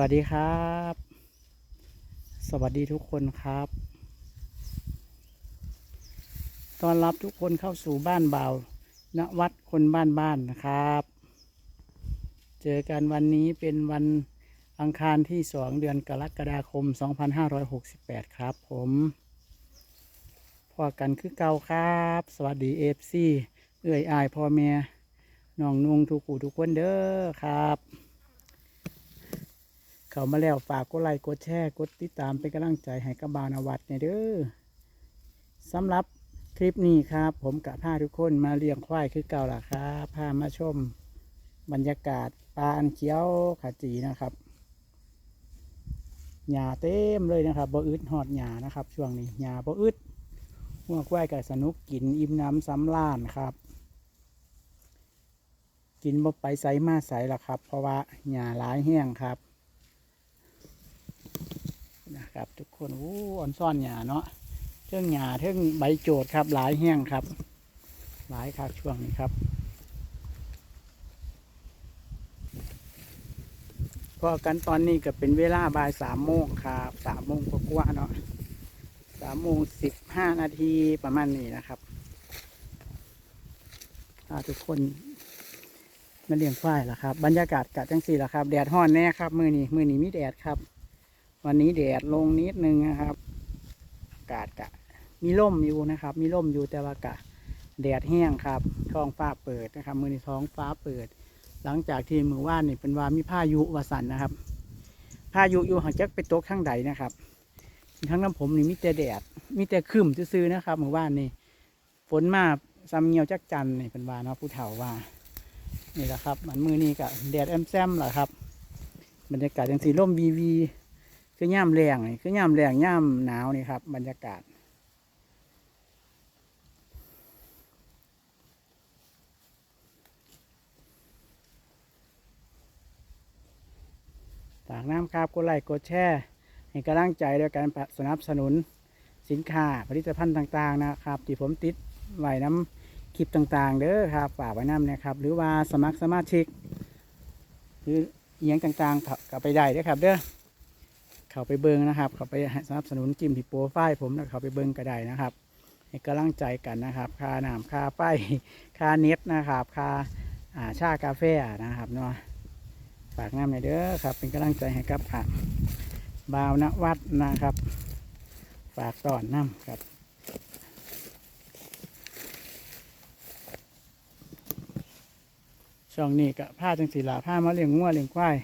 วัสดีครับ สวัสดีทุกคนครับต้อนรับทุกคนเข้าสู่บ้านเบาณวัดคนบ้านบ้านนะครับ เจอกันวันนี้เป็นวันอังคารที่สองเดือนกรกฎาคม 2568 ครับ ผมพอกันคือเก่าครับ สวัสดีเอฟซีเอื้อยอายพ่อแม่น้องนุ่งทุกูทุกคนเด้อครับ เข้ามาแล้วฝากกดไลค์กดแชร์กดติดตามเป็นกำลังใจให้กับบาวนวัดเนี่ยเด้อสำหรับคลิปนี้ครับ ผมกับพาทุกคนมาเลี้ยงควายคือเก่าล่ะครับพามาชมบรรยากาศปลาอันเขียวขาจีนะครับหญ้าเต็มเลยนะครับบ่อึดหอดหญ้านะครับ ช่วงนี้หญ้าบ่อึดหัวควายกับสนุกกินอิ่มน้ำสำล้านครับ กินบ่ไปใสมาใสละครับ เพราะว่าหญ้าหลายแห้งครับ นะครับทุกคนโอ้อ่อนซ่อนหยาเนาะเทิงหยาเทิงใบโจดครับ หลายแห้งครับ หลายครับช่วงนี้ครับพอกันตอนนี้ก็เป็นเวลาบ่ายสามโมงครับสามโมงกว่าๆเนาะสามโมงสิบห้านาทีประมาณนี้นะครับทุกคนมาเลี้ยงควายละครับ บรรยากาศกะจังสี่ละครับ แดดห้อนแน่ครับ มือนี้มือนี้มีแดดครับ วันนี้แดดลงนิดนึงนะครับอากาศกะ มีร่มอยู่นะครับ มีร่มอยู่แต่ว่ากะแดดแห้งครับ ท้องฟ้าเปิดนะครับ มือในท้องฟ้าเปิด หลังจากที่มือว่านนี่เป็นว่ามีพายุวสันนะครับ พายุอยู่ห่างจากไปตกข้างใดนะครับทั้งน้ำผมนี่มีแต่แดด มีแต่ครึมซื่อๆนะครับมือว่านนี่ฝนมาซ้ำเงียวจักจันนี่เป็นว่าเนาะผู้เฒ่าว่านี่แหละครับ มันมือนี้กะแดดแอมแซมแหละครับบรรยากาศยังสีร่มวีวี คือย่ามแรงนี่คือย่ามแรงย่ามหนาวนี่ครับ บรรยากาศฝากน้ำครับกดไลค์กดแชร์ให้กำลังใจด้วยการสนับสนุนสินค้าผลิตภัณฑ์ต่าง ๆ นะครับ ที่ผมติดไว้น้ำคลิปต่าง ๆ เด้อครับฝากไว้น้ำนะครับ หรือว่าสมัครสมาชิก หรืออหย่างต่างๆก็ก็ไปได้ด้อครับเด้อ เขาไปเบิ้งนะครับ เขาไปสนับสนุนจิมที่โปรไฟล์ผมแล้วเขาไปเบิ้งก็ได้นะครับให้กำลังใจกันนะครับค่าน้ำค่าไฟค่าเน็ตนะครับค่าอ่าชากาแฟนะครับเนาะฝากน้ำหน่อยเด้อครับ เป็นกำลังใจให้กับอะบ่าวนวัดนะครับ ฝากตอนน้ำครับช่องนี้ก็ผ้าจังสีลาผ้ามาเลี้ยงงัวเลี้ยงควาย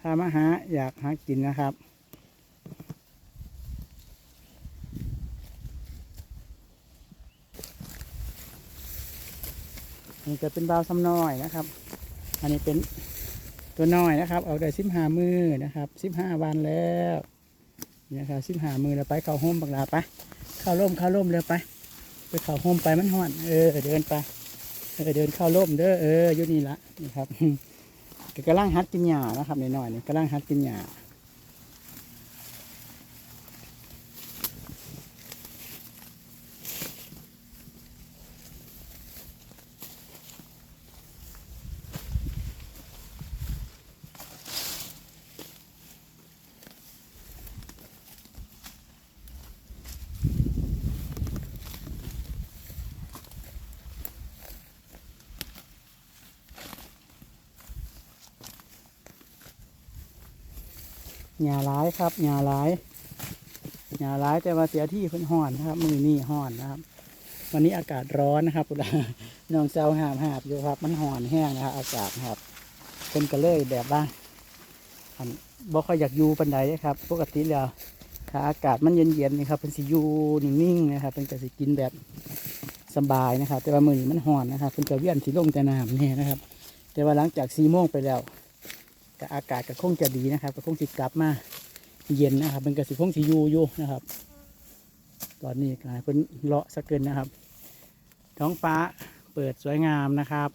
ผ้ามาหาอยากหากินนะครับ นี่จะเป็นบาวซ้ำน้อยนะครับ อันนี้เป็นตัวน้อยนะครับ เอาได้สิบห้ามือนะครับสิบห้าวันแล้วนี่นะครับสิบห้ามือแล้วไปเข้าห้มบักลาไปเข้าร่มเข้าร่มเร็วไป ไปเข้าห้มไปมันห่อนเออเดินไปเออเดินเข้าร่มเด้อเอออยู่นี่ละนี่ครับก็กำลังหัดกินหญ้านะครับน้อยๆนี่กำลังหัดกินหญ้า หญ้าร้ายครับหญ้าร้ายหญ้าร้ายแต่ว่าเสียที่เพิ่นห่อนนะครับ มือนี่ห่อนนะครับ วันนี้อากาศร้อนนะครับน้องเจ้าหาบหาบอยู่ครับ มันห่อนแห้งนะครับ อากาศครับเพิ่นก็เลยแบบว่าอันบ่ค่อยอยากอยู่ปันใดครับ ปกติแล้วถ้าอากาศมันเย็นๆนี่ครับเป็นสิอยู่นิ่งๆนะครับ เป็นก็สิกินแบบสบายนะครับ แต่ว่ามือนี้มันห่อนนะครับเป็นก็เวียนสีลงแต่น้ำนี่นะครับ แต่ว่าหลังจากสี่โมงไปแล้ว ก็อากาศก็คงจะดีนะครับ ก็คงสิกลับมาเย็นนะครับเป็นกระสิคงสิอยูอยู่นะครับ ตอนนี้กลายเป็นเลาะสักเกินนะครับ ท้องฟ้าเปิดสวยงามนะครับ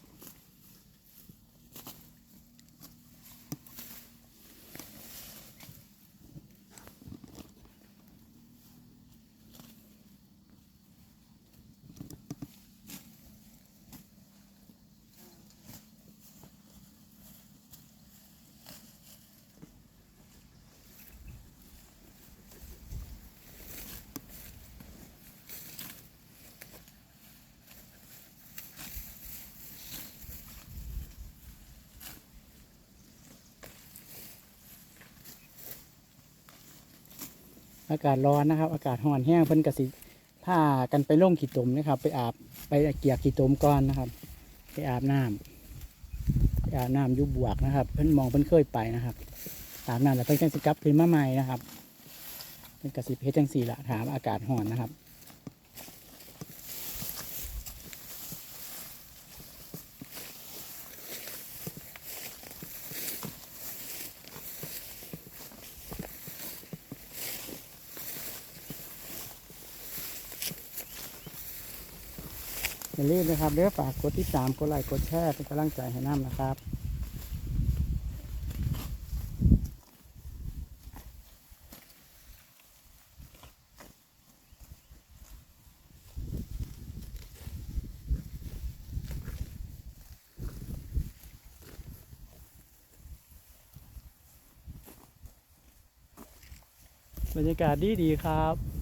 อากาศร้อนนะครับ อากาศห้อนแห้งเพิ่นกระสิผ้ากันไปลงขีดตมนะครับ ไปอาบไปเกียกขีดตมก่อนนะครับ ไปอาบน้ำไปอาบน้ำยุบบวกนะครับ เพิ่นมองเพิ่นเคยไปนะครับอาบน้ำแล้วเพิ่นจังสิกลับคืนมาใหม่นะครับเพิ่นกระสิเพชรจังสี่ละถามอากาศห้อนนะครับ อย่าลืมนะครับเด้อฝากกดติดตามกดไลค์กดแชร์เป็นกำลังใจให้น้ำนะครับบรรยากาศดีดีครับ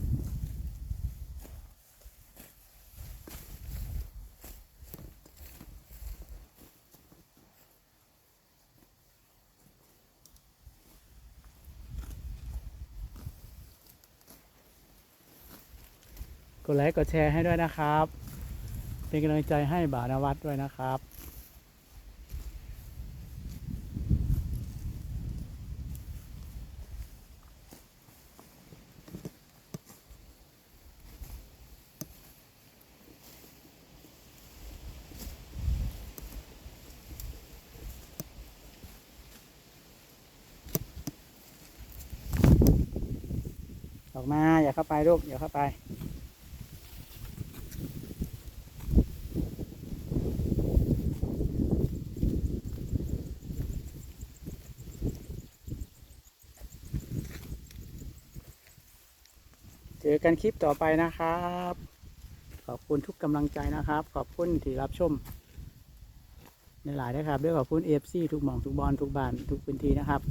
กดไลค์กดแชร์ให้ด้วยนะครับ เป็นกำลังใจให้บ่าวนวัดด้วยนะครับออกมาอย่าเข้าไปลูกอย่าเข้าไป อกันคลิปต่อไปนะครับ ขอบคุณทุกกำลังใจนะครับ ขอบคุณที่รับชมในหลายนะครับด้วยขอบคุณเอฟซีทุกหม่องทุกบอลทุกบ้านทุกพื้นที่นะครับ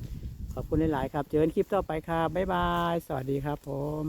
ขอบคุณหลายๆครับ เจอกันคลิปต่อไปครับบ๊ายบาย สวัสดีครับผม